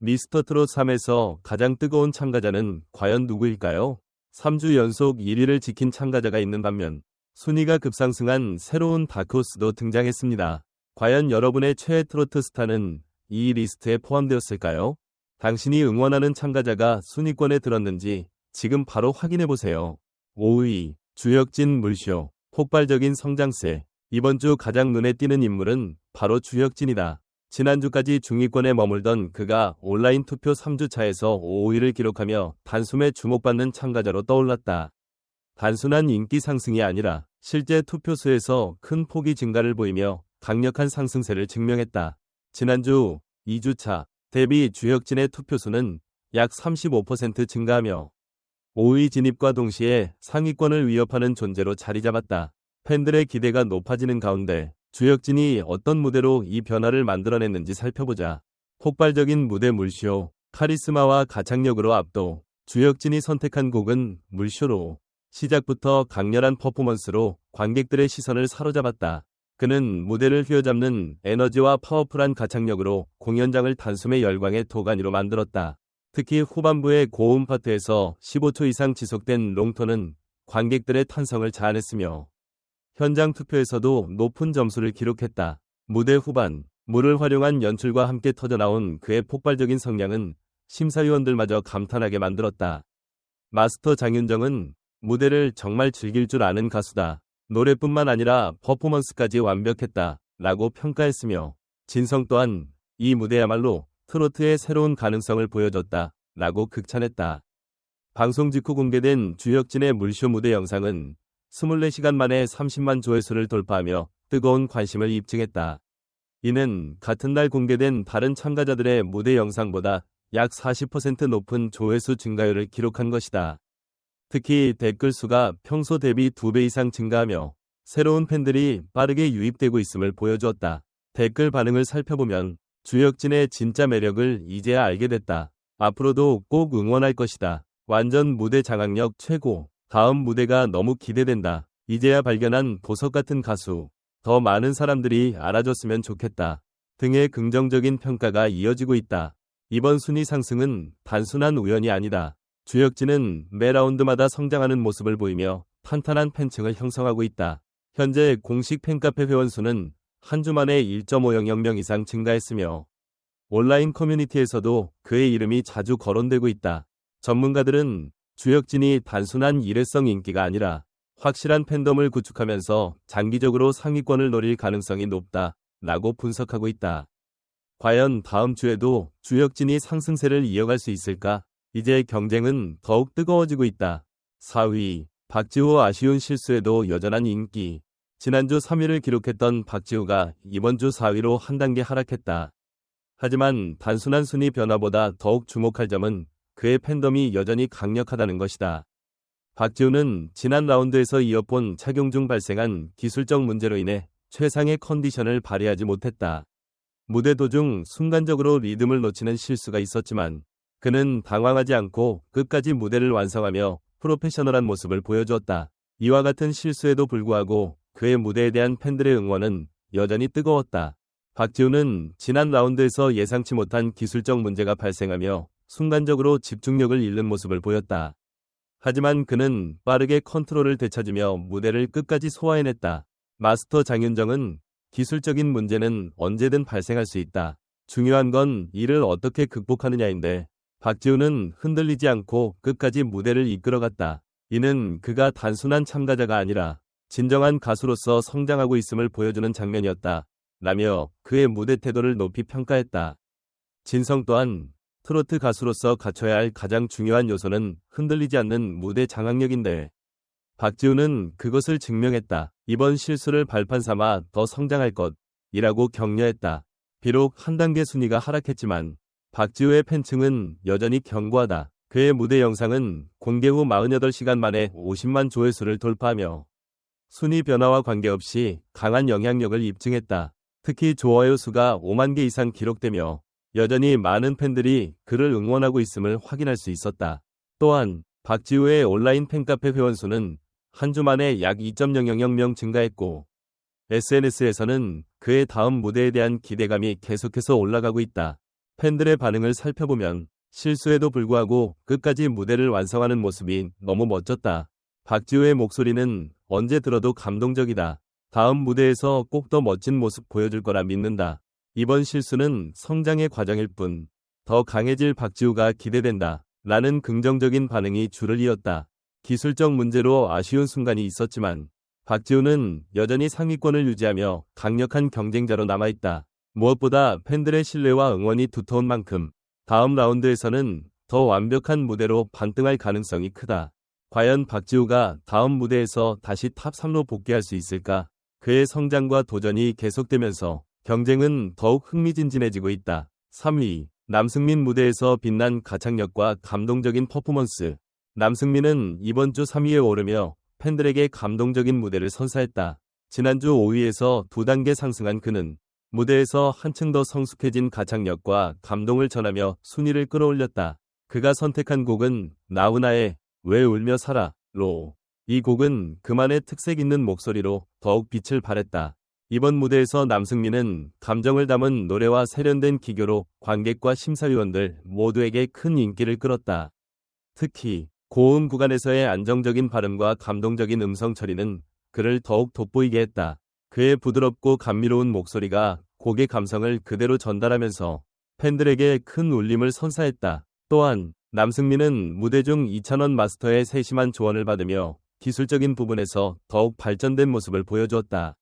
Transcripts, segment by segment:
미스터 트롯 3에서 가장 뜨거운 참가자는 과연 누구일까요? 3주 연속 1위를 지킨 참가자가 있는 반면 순위가 급상승한 새로운 다크호스도 등장했습니다. 과연 여러분의 최애 트로트 스타는 이 리스트에 포함되었을까요? 당신이 응원하는 참가자가 순위권에 들었는지 지금 바로 확인해보세요. 5위 주혁진 물쇼 폭발적인 성장세 이번 주 가장 눈에 띄는 인물은 바로 주혁진이다. 지난주까지 중위권에 머물던 그가 온라인 투표 3주차에서 5위를 기록하며 단숨에 주목받는 참가자로 떠올랐다. 단순한 인기 상승이 아니라 실제 투표수에서 큰 폭이 증가를 보이며 강력한 상승세를 증명했다. 지난주 2주차 대비 주혁진의 투표수는 약 35% 증가하며 5위 진입과 동시에 상위권을 위협하는 존재로 자리 잡았다. 팬들의 기대가 높아지는 가운데 주혁진이 어떤 무대로 이 변화를 만들어냈는지 살펴보자. 폭발적인 무대 물쇼, 카리스마와 가창력으로 압도, 주혁진이 선택한 곡은 물쇼로 시작부터 강렬한 퍼포먼스로 관객들의 시선을 사로잡았다. 그는 무대를 휘어잡는 에너지와 파워풀한 가창력으로 공연장을 단숨에 열광의 도가니로 만들었다. 특히 후반부의 고음 파트에서 15초 이상 지속된 롱톤은 관객들의 탄성을 자아냈으며 현장 투표에서도 높은 점수를 기록했다. 무대 후반, 물을 활용한 연출과 함께 터져나온 그의 폭발적인 성량은 심사위원들마저 감탄하게 만들었다. 마스터 장윤정은 무대를 정말 즐길 줄 아는 가수다. 노래뿐만 아니라 퍼포먼스까지 완벽했다. 라고 평가했으며 진성 또한 이 무대야말로 트로트의 새로운 가능성을 보여줬다. 라고 극찬했다. 방송 직후 공개된 주혁진의 물쇼 무대 영상은 24시간 만에 30만 조회수를 돌파하며 뜨거운 관심을 입증했다. 이는 같은 날 공개된 다른 참가자들의 무대 영상보다 약 40% 높은 조회수 증가율을 기록한 것이다. 특히 댓글 수가 평소 대비 2배 이상 증가하며 새로운 팬들이 빠르게 유입되고 있음을 보여주었다. 댓글 반응을 살펴보면 주혁진의 진짜 매력을 이제야 알게 됐다. 앞으로도 꼭 응원할 것이다. 완전 무대 장악력 최고. 다음 무대가 너무 기대된다. 이제야 발견한 보석 같은 가수. 더 많은 사람들이 알아줬으면 좋겠다. 등의 긍정적인 평가가 이어지고 있다. 이번 순위 상승은 단순한 우연이 아니다. 주혁진은 매 라운드마다 성장하는 모습을 보이며 탄탄한 팬층을 형성하고 있다. 현재 공식 팬카페 회원수는 한 주 만에 1.500명 이상 증가했으며 온라인 커뮤니티에서도 그의 이름이 자주 거론되고 있다. 전문가들은 주혁진이 단순한 일회성 인기가 아니라 확실한 팬덤을 구축하면서 장기적으로 상위권을 노릴 가능성이 높다. 라고 분석하고 있다. 과연 다음 주에도 주혁진이 상승세를 이어갈 수 있을까? 이제 경쟁은 더욱 뜨거워지고 있다. 4위, 박지호 아쉬운 실수에도 여전한 인기. 지난주 3위를 기록했던 박지호가 이번 주 4위로 한 단계 하락했다. 하지만 단순한 순위 변화보다 더욱 주목할 점은 그의 팬덤이 여전히 강력하다는 것이다. 박지우는 지난 라운드에서 이어폰 착용 중 발생한 기술적 문제로 인해 최상의 컨디션을 발휘하지 못했다. 무대 도중 순간적으로 리듬을 놓치는 실수가 있었지만 그는 당황하지 않고 끝까지 무대를 완성하며 프로페셔널한 모습을 보여주었다. 이와 같은 실수에도 불구하고 그의 무대에 대한 팬들의 응원은 여전히 뜨거웠다. 박지우는 지난 라운드에서 예상치 못한 기술적 문제가 발생하며 순간적으로 집중력을 잃는 모습을 보였다. 하지만 그는 빠르게 컨트롤을 되찾으며 무대를 끝까지 소화해냈다. 마스터 장윤정은 기술적인 문제는 언제든 발생할 수 있다. 중요한 건 이를 어떻게 극복하느냐인데 박지우는 흔들리지 않고 끝까지 무대를 이끌어갔다. 이는 그가 단순한 참가자가 아니라 진정한 가수로서 성장하고 있음을 보여주는 장면이었다. 라며 그의 무대 태도를 높이 평가했다. 진성 또한 트로트 가수로서 갖춰야 할 가장 중요한 요소는 흔들리지 않는 무대 장악력인데 박지우는 그것을 증명했다. 이번 실수를 발판 삼아 더 성장할 것이라고 격려했다. 비록 한 단계 순위가 하락했지만 박지우의 팬층은 여전히 견고하다. 그의 무대 영상은 공개 후 48시간 만에 50만 조회수를 돌파하며 순위 변화와 관계없이 강한 영향력을 입증했다. 특히 좋아요 수가 5만 개 이상 기록되며 여전히 많은 팬들이 그를 응원하고 있음을 확인할 수 있었다. 또한 박지우의 온라인 팬카페 회원수는 한 주 만에 약 2.000명 증가했고 SNS에서는 그의 다음 무대에 대한 기대감이 계속해서 올라가고 있다. 팬들의 반응을 살펴보면 실수에도 불구하고 끝까지 무대를 완성하는 모습이 너무 멋졌다. 박지우의 목소리는 언제 들어도 감동적이다. 다음 무대에서 꼭 더 멋진 모습 보여줄 거라 믿는다. 이번 실수는 성장의 과정일 뿐, 더 강해질 박지우가 기대된다. 라는 긍정적인 반응이 줄을 이었다. 기술적 문제로 아쉬운 순간이 있었지만, 박지우는 여전히 상위권을 유지하며 강력한 경쟁자로 남아있다. 무엇보다 팬들의 신뢰와 응원이 두터운 만큼 다음 라운드에서는 더 완벽한 무대로 반등할 가능성이 크다. 과연 박지우가 다음 무대에서 다시 탑 3로 복귀할 수 있을까? 그의 성장과 도전이 계속되면서 경쟁은 더욱 흥미진진해지고 있다. 3위 남승민 무대에서 빛난 가창력과 감동적인 퍼포먼스 남승민은 이번 주 3위에 오르며 팬들에게 감동적인 무대를 선사했다. 지난주 5위에서 두 단계 상승한 그는 무대에서 한층 더 성숙해진 가창력과 감동을 전하며 순위를 끌어올렸다. 그가 선택한 곡은 나훈아의 왜 울며 살아로 이 곡은 그만의 특색 있는 목소리로 더욱 빛을 발했다. 이번 무대에서 남승민은 감정을 담은 노래와 세련된 기교로 관객과 심사위원들 모두에게 큰 인기를 끌었다. 특히 고음 구간에서의 안정적인 발음과 감동적인 음성 처리는 그를 더욱 돋보이게 했다. 그의 부드럽고 감미로운 목소리가 곡의 감성을 그대로 전달하면서 팬들에게 큰 울림을 선사했다. 또한 남승민은 무대 중 이찬원 마스터의 세심한 조언을 받으며 기술적인 부분에서 더욱 발전된 모습을 보여주었다.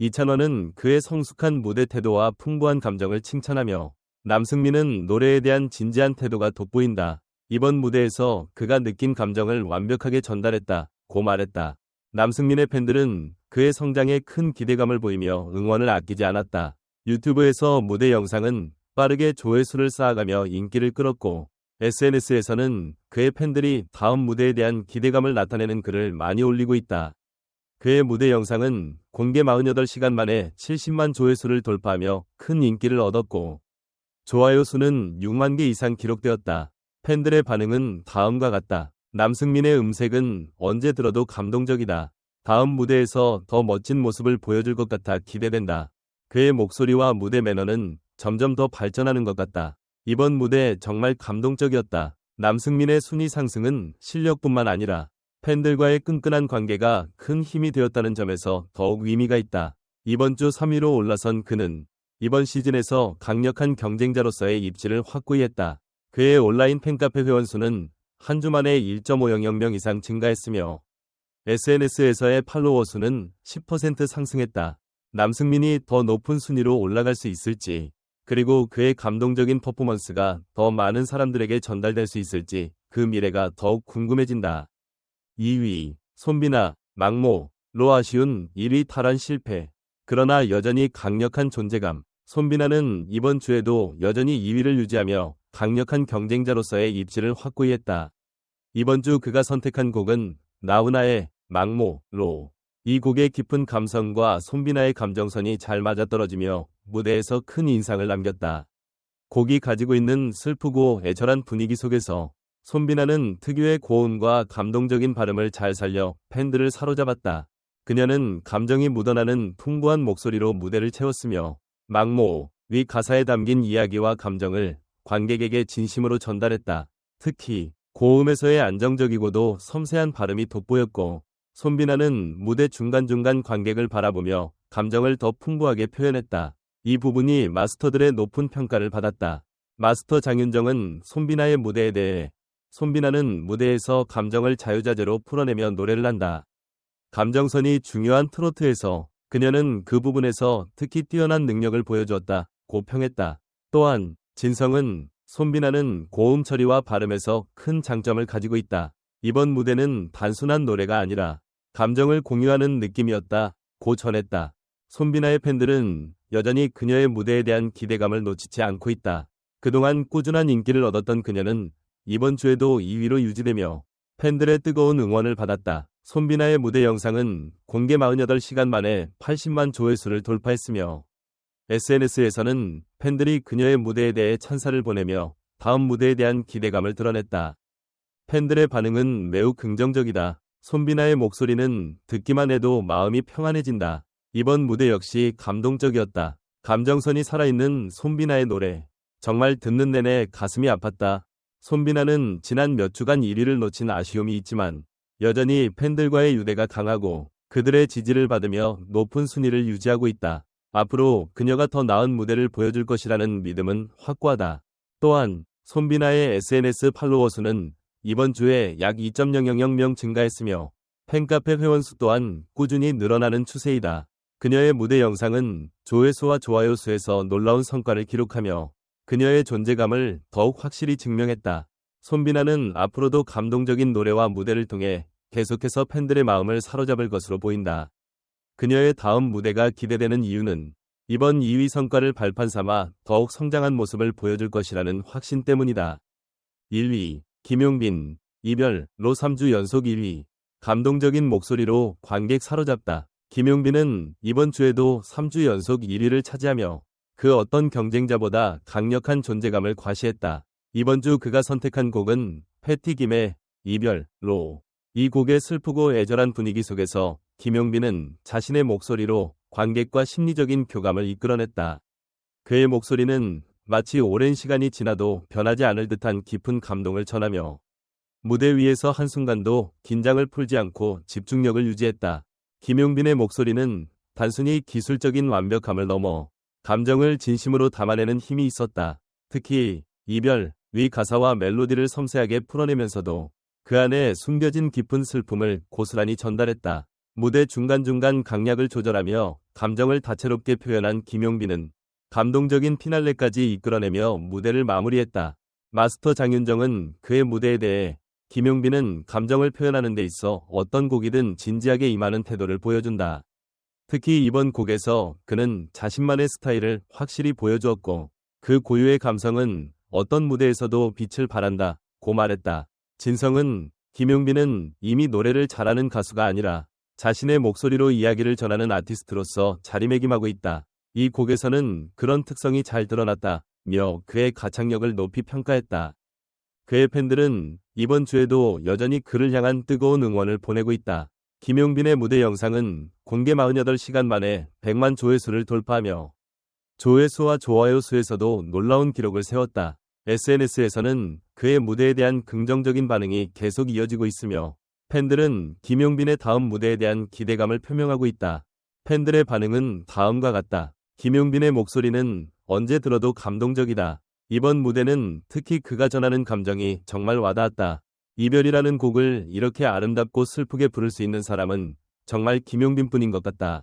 이찬원은 그의 성숙한 무대 태도와 풍부한 감정을 칭찬하며 남승민은 노래에 대한 진지한 태도가 돋보인다. 이번 무대에서 그가 느낀 감정을 완벽하게 전달했다. 고 말했다. 남승민의 팬들은 그의 성장에 큰 기대감을 보이며 응원을 아끼지 않았다. 유튜브에서 무대 영상은 빠르게 조회수를 쌓아가며 인기를 끌었고 SNS에서는 그의 팬들이 다음 무대에 대한 기대감을 나타내는 글을 많이 올리고 있다. 그의 무대 영상은 공개 48시간 만에 70만 조회수를 돌파하며 큰 인기를 얻었고 좋아요 수는 6만 개 이상 기록되었다. 팬들의 반응은 다음과 같다. 남승민의 음색은 언제 들어도 감동적이다. 다음 무대에서 더 멋진 모습을 보여줄 것 같아 기대된다. 그의 목소리와 무대 매너는 점점 더 발전하는 것 같다. 이번 무대 정말 감동적이었다. 남승민의 순위 상승은 실력뿐만 아니라 팬들과의 끈끈한 관계가 큰 힘이 되었다는 점에서 더욱 의미가 있다. 이번 주 3위로 올라선 그는 이번 시즌에서 강력한 경쟁자로서의 입지를 확고히 했다. 그의 온라인 팬카페 회원 수는 한 주 만에 1.500명 이상 증가했으며 SNS에서의 팔로워 수는 10% 상승했다. 남승민이 더 높은 순위로 올라갈 수 있을지, 그리고 그의 감동적인 퍼포먼스가 더 많은 사람들에게 전달될 수 있을지 그 미래가 더욱 궁금해진다. 2위, 손비나, 막모로 아쉬운 1위 탈환 실패. 그러나 여전히 강력한 존재감. 손비나는 이번 주에도 여전히 2위를 유지하며 강력한 경쟁자로서의 입지를 확고히 했다. 이번 주 그가 선택한 곡은 나훈아의 막모로 이 곡의 깊은 감성과 손비나의 감정선이 잘 맞아떨어지며 무대에서 큰 인상을 남겼다. 곡이 가지고 있는 슬프고 애절한 분위기 속에서 손비나는 특유의 고음과 감동적인 발음을 잘 살려 팬들을 사로잡았다. 그녀는 감정이 묻어나는 풍부한 목소리로 무대를 채웠으며 막모 위 가사에 담긴 이야기와 감정을 관객에게 진심으로 전달했다. 특히 고음에서의 안정적이고도 섬세한 발음이 돋보였고 손비나는 무대 중간중간 관객을 바라보며 감정을 더 풍부하게 표현했다. 이 부분이 마스터들의 높은 평가를 받았다. 마스터 장윤정은 손비나의 무대에 대해 손비나는 무대에서 감정을 자유자재로 풀어내며 노래를 한다. 감정선이 중요한 트로트에서 그녀는 그 부분에서 특히 뛰어난 능력을 보여주었다. 고 평했다. 또한 진성은 손비나는 고음 처리와 발음에서 큰 장점을 가지고 있다. 이번 무대는 단순한 노래가 아니라 감정을 공유하는 느낌이었다. 고 전했다. 손비나의 팬들은 여전히 그녀의 무대에 대한 기대감을 놓치지 않고 있다. 그동안 꾸준한 인기를 얻었던 그녀는 이번 주에도 2위로 유지되며 팬들의 뜨거운 응원을 받았다. 손비나의 무대 영상은 공개 48시간 만에 80만 조회수를 돌파했으며 SNS에서는 팬들이 그녀의 무대에 대해 찬사를 보내며 다음 무대에 대한 기대감을 드러냈다. 팬들의 반응은 매우 긍정적이다. 손비나의 목소리는 듣기만 해도 마음이 평안해진다. 이번 무대 역시 감동적이었다. 감정선이 살아있는 손비나의 노래. 정말 듣는 내내 가슴이 아팠다. 손비나는 지난 몇 주간 1위를 놓친 아쉬움이 있지만 여전히 팬들과의 유대가 강하고 그들의 지지를 받으며 높은 순위를 유지하고 있다. 앞으로 그녀가 더 나은 무대를 보여줄 것이라는 믿음은 확고하다. 또한 손비나의 SNS 팔로워 수는 이번 주에 약 2.000명 증가했으며 팬카페 회원 수 또한 꾸준히 늘어나는 추세이다. 그녀의 무대 영상은 조회수와 좋아요 수에서 놀라운 성과를 기록하며 그녀의 존재감을 더욱 확실히 증명했다. 손비나는 앞으로도 감동적인 노래와 무대를 통해 계속해서 팬들의 마음을 사로잡을 것으로 보인다. 그녀의 다음 무대가 기대되는 이유는 이번 2위 성과를 발판 삼아 더욱 성장한 모습을 보여줄 것이라는 확신 때문이다. 1위 김용빈 이별로 3주 연속 1위 감동적인 목소리로 관객 사로잡다. 김용빈은 이번 주에도 3주 연속 1위를 차지하며 그 어떤 경쟁자보다 강력한 존재감을 과시했다. 이번 주 그가 선택한 곡은 패티 김의 이별로 이 곡의 슬프고 애절한 분위기 속에서 김용빈은 자신의 목소리로 관객과 심리적인 교감을 이끌어냈다. 그의 목소리는 마치 오랜 시간이 지나도 변하지 않을 듯한 깊은 감동을 전하며 무대 위에서 한순간도 긴장을 풀지 않고 집중력을 유지했다. 김용빈의 목소리는 단순히 기술적인 완벽함을 넘어 감정을 진심으로 담아내는 힘이 있었다. 특히 이별, 위 가사와 멜로디를 섬세하게 풀어내면서도 그 안에 숨겨진 깊은 슬픔을 고스란히 전달했다. 무대 중간중간 강약을 조절하며 감정을 다채롭게 표현한 김용빈은 감동적인 피날레까지 이끌어내며 무대를 마무리했다. 마스터 장윤정은 그의 무대에 대해 김용빈은 감정을 표현하는 데 있어 어떤 곡이든 진지하게 임하는 태도를 보여준다. 특히 이번 곡에서 그는 자신만의 스타일을 확실히 보여주었고 그 고유의 감성은 어떤 무대에서도 빛을 발한다 고 말했다. 진성은 김용빈은 이미 노래를 잘하는 가수가 아니라 자신의 목소리로 이야기를 전하는 아티스트로서 자리매김하고 있다. 이 곡에서는 그런 특성이 잘 드러났다 며 그의 가창력을 높이 평가했다. 그의 팬들은 이번 주에도 여전히 그를 향한 뜨거운 응원을 보내고 있다. 김용빈의 무대 영상은 공개 48시간 만에 100만 조회수를 돌파하며 조회수와 좋아요 수에서도 놀라운 기록을 세웠다. SNS에서는 그의 무대에 대한 긍정적인 반응이 계속 이어지고 있으며 팬들은 김용빈의 다음 무대에 대한 기대감을 표명하고 있다. 팬들의 반응은 다음과 같다. 김용빈의 목소리는 언제 들어도 감동적이다. 이번 무대는 특히 그가 전하는 감정이 정말 와닿았다. 이별이라는 곡을 이렇게 아름답고 슬프게 부를 수 있는 사람은 정말 김용빈 뿐인 것 같다.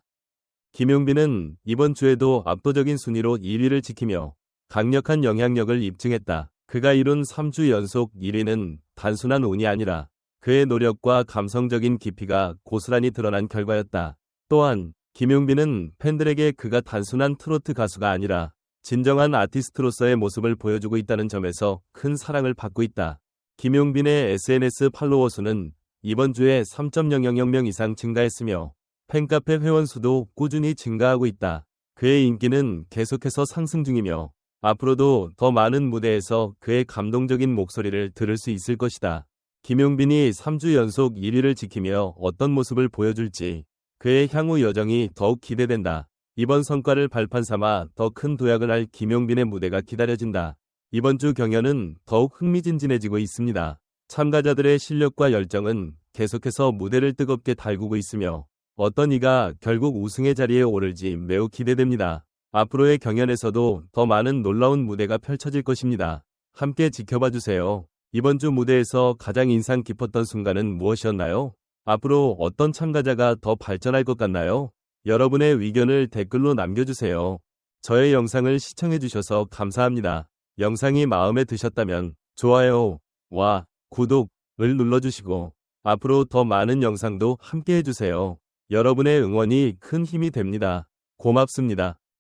김용빈은 이번 주에도 압도적인 순위로 1위를 지키며 강력한 영향력을 입증했다. 그가 이룬 3주 연속 1위는 단순한 운이 아니라 그의 노력과 감성적인 깊이가 고스란히 드러난 결과였다. 또한 김용빈은 팬들에게 그가 단순한 트로트 가수가 아니라 진정한 아티스트로서의 모습을 보여주고 있다는 점에서 큰 사랑을 받고 있다. 김용빈의 SNS 팔로워 수는 이번 주에 3.000명 이상 증가했으며 팬카페 회원 수도 꾸준히 증가하고 있다. 그의 인기는 계속해서 상승 중이며 앞으로도 더 많은 무대에서 그의 감동적인 목소리를 들을 수 있을 것이다. 김용빈이 3주 연속 1위를 지키며 어떤 모습을 보여줄지 그의 향후 여정이 더욱 기대된다. 이번 성과를 발판 삼아 더 큰 도약을 할 김용빈의 무대가 기다려진다. 이번 주 경연은 더욱 흥미진진해지고 있습니다. 참가자들의 실력과 열정은 계속해서 무대를 뜨겁게 달구고 있으며 어떤 이가 결국 우승의 자리에 오를지 매우 기대됩니다. 앞으로의 경연에서도 더 많은 놀라운 무대가 펼쳐질 것입니다. 함께 지켜봐 주세요. 이번 주 무대에서 가장 인상 깊었던 순간은 무엇이었나요? 앞으로 어떤 참가자가 더 발전할 것 같나요? 여러분의 의견을 댓글로 남겨주세요. 저의 영상을 시청해주셔서 감사합니다. 영상이 마음에 드셨다면 좋아요와 구독을 눌러주시고 앞으로 더 많은 영상도 함께 해주세요. 여러분의 응원이 큰 힘이 됩니다. 고맙습니다.